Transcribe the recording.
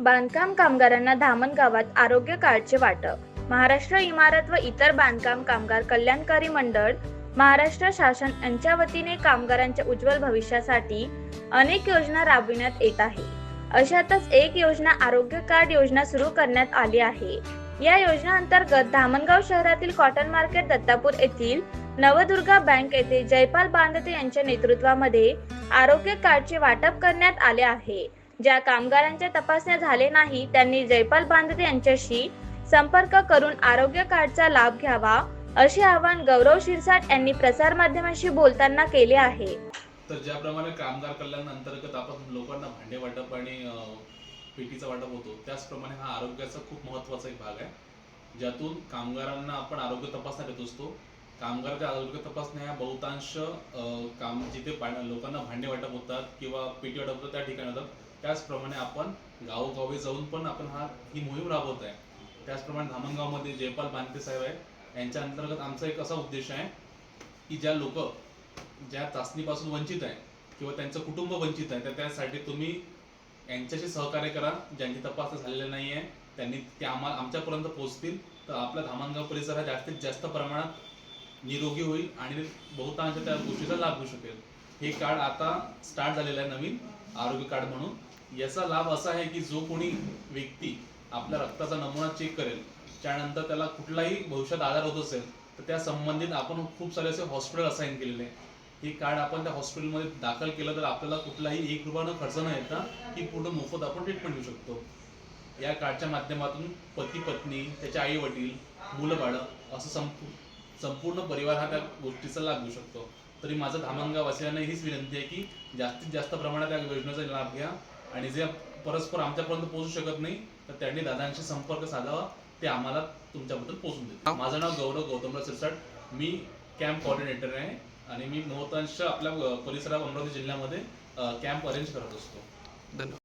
बांधकाम कामगारांना धामणगावात आरोग्य कार्डचे वाटप. महाराष्ट्र इमारत व इतर बांधकाम कामगार कल्याणकारी मंडळ महाराष्ट्र शासन यांच्या वतीने कामगारांच्या उज्ज्वल भविष्यासाठी अनेक योजना राबविण्यात येत आहे. अशातच एक योजना आरोग्य कार्ड योजना सुरू करण्यात आली आहे. या योजना अंतर्गत धामणगाव शहरातील कॉटन मार्केट दत्तापूर येथील नवदुर्गा बँक येथे जयपाल बांदते यांच्या नेतृत्वामध्ये आरोग्य कार्डचे वाटप करण्यात आले आहे. ज्या कामगारांच्या तपासण्या झाले नाही त्यांनी जयपाल बांदते यांच्याशी संपर्क करून आरोग्य कार्डचा लाभ घ्यावा असे आवाहन गौरव शिरसाट यांनी प्रसारमाध्यमांशी बोलताना केले आहे. तर ज्याप्रमाणे कामगार कल्याण अंतर्गत आपण लोकांना भांडे वाटप आणि पेटीचं वाटप होतो त्याचप्रमाणे हा आरोग्याचा खूप महत्त्वाचा एक भाग आहे. ज्यातून कामगारांना आपण आरोग्य तपासण्या देत असतो. कामगाराच्या आरोग्य तपासण्या ह्या बहुतांश काम जिथे लोकांना भांडे वाटप होतात किंवा पेटी वाटप होतात त्या ठिकाणी होतात. त्याचप्रमाणे आपण गावोगावी जाऊन पण आपण हा ही मोहीम राबवत आहे त्याचप्रमाणे धामणगावमध्ये जयपाल बांधते साहेब आहे यांच्या अंतर्गत आमचा एक असा उद्देश आहे की ज्या लोक ज्या चाचणीपासून वंचित आहे किंवा त्यांचं कुटुंब वंचित आहे तर त्यासाठी तुम्ही यांच्याशी सहकार्य करा. ज्यांची तपासणी झालेली नाही आहे त्यांनी ते आम्हाला आमच्यापर्यंत पोहोचतील. तर आपला धामणगाव परिसर हा जास्तीत जास्त प्रमाणात निरोगी होईल आणि बहुतांश त्या गोष्टीचा लाभ घेऊ शकेल. हे कार्ड आता स्टार्ट झालेलं आहे नवीन आरोग्य कार्ड म्हणून. याचा लाभ असा आहे की जो कोणी व्यक्ती आपल्या रक्ताचा नमुना चेक करेल त्यानंतर त्याला कुठलाही भविष्यात आजार होत असेल तर त्या संबंधित आपण खूप सारे असे हॉस्पिटल असाइन केलेले आहे. हे कार्ड आपण त्या हॉस्पिटलमध्ये दाखल केलं तर आपल्याला कुठलाही एक रुपयानं खर्च न येता ही पूर्ण मोफत आपण ट्रीटमेंट घेऊ शकतो. या कार्डच्या माध्यमातून पती पत्नी त्याचे आई वडील मुलं बाळं असं संपू संपूर्ण परिवार हा त्या गोष्टीचा लाभ घेऊ शकतो. तरी माझं धामणगाव वासियांना हीच विनंती आहे की जास्तीत जास्त प्रमाणात या योजनेचा लाभ घ्या. आणि जे परस्पर आमच्यापर्यंत पोहोचू शकत नाही तर त्यांनी दादांशी संपर्क साधावा. ते आम्हाला तुमच्याबद्दल पोहोचून देतील. माझं नाव गौरव गौतमराव सिरसाट. मी कॅम्प कोऑर्डिनेटर आहे आणि मी बहुतांश आपल्या परिसरात अमरावती जिल्ह्यामध्ये कॅम्प अरेंज करत असतो. धन्यवाद.